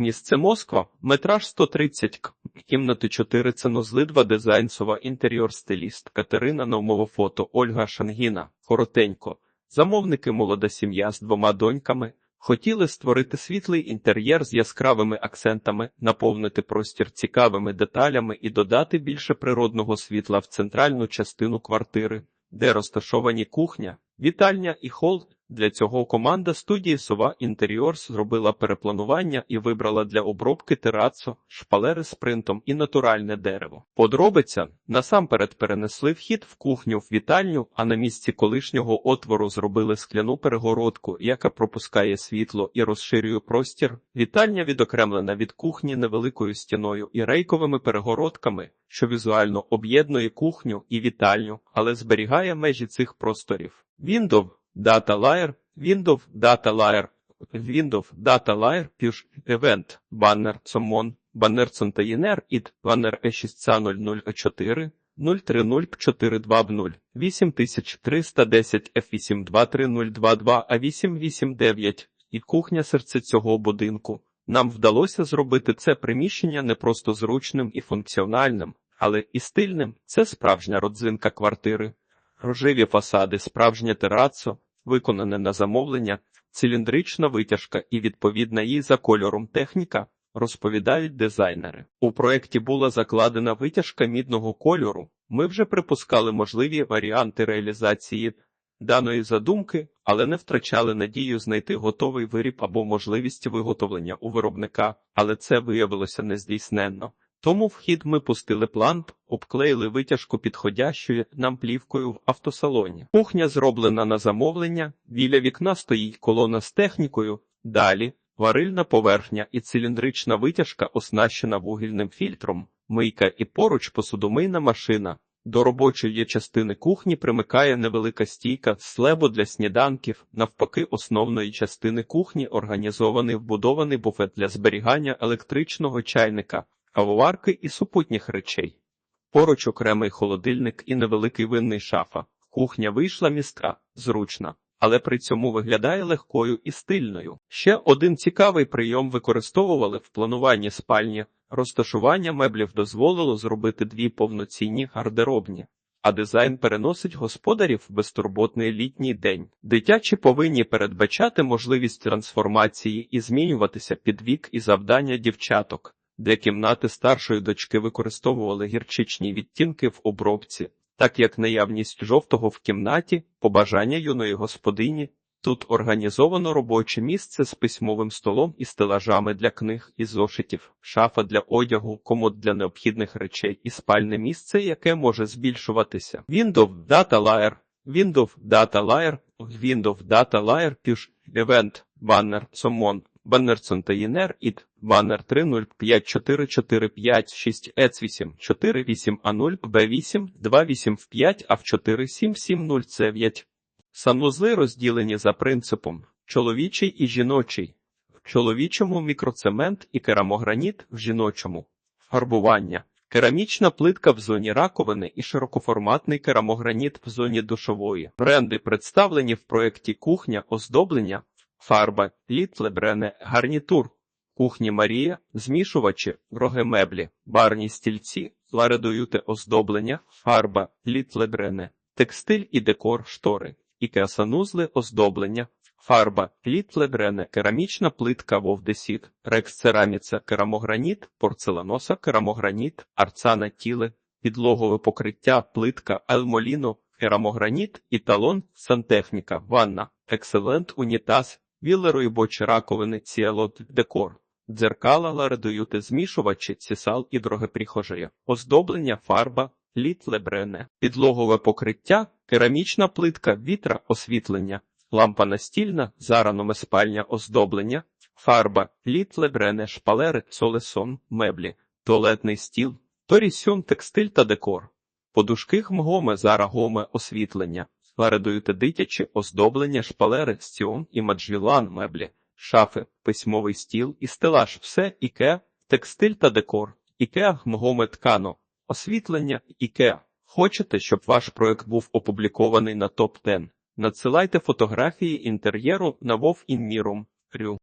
Місце Москва, метраж 130 к. Кімнати 4 санузли 2 дизайнсова інтер'єр стиліст Катерина Наумова фото Ольга Шангіна. Коротенько. Замовники молода сім'я з двома доньками. Хотіли створити світлий інтер'єр з яскравими акцентами, наповнити простір цікавими деталями і додати більше природного світла в центральну частину квартири, де розташовані кухня, вітальня і хол. Для цього команда студії Сова Інтеріорс зробила перепланування і вибрала для обробки терацо, шпалери з принтом і натуральне дерево. Подробиця насамперед перенесли вхід в кухню в вітальню, а на місці колишнього отвору зробили скляну перегородку, яка пропускає світло і розширює простір. Вітальня відокремлена від кухні невеликою стіною і рейковими перегородками, що візуально об'єднує кухню і вітальню, але зберігає межі цих просторів. Windows Data Layer, Windows Data Layer, Windows Data Layer, Push Event, Banner Summon, Banner Container id, Banner E6C004, 0304220, 8310 F823022 A889 і кухня серце цього будинку. Нам вдалося зробити це приміщення не просто зручним і функціональним, але і стильним. Це справжня родзинка квартири. Рожеві фасади, справжнє терацо, виконане на замовлення, циліндрична витяжка і відповідна їй за кольором техніка, розповідають дизайнери. У проєкті була закладена витяжка мідного кольору. Ми вже припускали можливі варіанти реалізації даної задумки, але не втрачали надію знайти готовий виріб або можливість виготовлення у виробника, але це виявилося нездійсненно. Тому в хід ми пустили план, обклеїли витяжку підходящою нам плівкою в автосалоні. Кухня зроблена на замовлення, біля вікна стоїть колона з технікою, далі варильна поверхня і циліндрична витяжка оснащена вугільним фільтром, мийка і поруч посудомийна машина. До робочої частини кухні примикає невелика стійка слебу для сніданків, навпаки, основної частини кухні організований вбудований буфет для зберігання електричного чайника кавоварки і супутніх речей. Поруч окремий холодильник і невеликий винний шафа. Кухня вийшла містка, зручна, але при цьому виглядає легкою і стильною. Ще один цікавий прийом використовували в плануванні спальні. Розташування меблів дозволило зробити дві повноцінні гардеробні. А дизайн переносить господарів в безтурботний літній день. Дитячі повинні передбачати можливість трансформації і змінюватися під вік і завдання дівчаток де кімнати старшої дочки використовували гірчичні відтінки в обробці, так як наявність жовтого в кімнаті, побажання юної господині. Тут організовано робоче місце з письмовим столом і стелажами для книг і зошитів, шафа для одягу, комод для необхідних речей і спальне місце, яке може збільшуватися. Windows Data Layer, Windows Data Layer, Windows Data Layer, Push Event, Banner, Summon, Баннер Цонтаїнер ід Баннер 3054456 ЕЦ8 48 А0 Б8 28 в 5 А в 47770 Санвузли розділені за принципом чоловічий і жіночий. В чоловічому мікроцемент і керамограніт в жіночому. Фарбування. Керамічна плитка в зоні раковини і широкоформатний керамограніт в зоні душової. Бренди представлені в проєкті кухня оздоблення фарба, літлебрене, гарнітур, кухні Марія, змішувачі, роги меблі, барні стільці, ларедуюте оздоблення, фарба, літлебрене, текстиль і декор штори, ікеасанузли оздоблення, фарба, літлебрене, керамічна плитка вовдесіт, рекс-цераміця, керамограніт, порцеланоса, керамограніт, арцана тіле, підлогове покриття, плитка, елмоліно, керамограніт, італон, сантехніка, ванна, екселент, унітаз, вілерої бочі раковини, ціелот, декор, дзеркала, ларедуюти, змішувачі, цісал і дрогепріхожеє, оздоблення, фарба, літ лебрене, підлогове покриття, керамічна плитка, вітра, освітлення, лампа настільна, зараноме спальня, оздоблення, фарба, літ лебрене, шпалери, солесон, меблі, туалетний стіл, торісьон, текстиль та декор. Подушки хмгоме, зарагоме, освітлення, Передуєте дитячі оздоблення, шпалери, стіон і маджвілан меблі, шафи, письмовий стіл і стелаж, все іке, текстиль та декор, ікеа мгоме ткано, освітлення, ікеа. Хочете, щоб ваш проект був опублікований на топ 10 Надсилайте фотографії інтер'єру на Вов.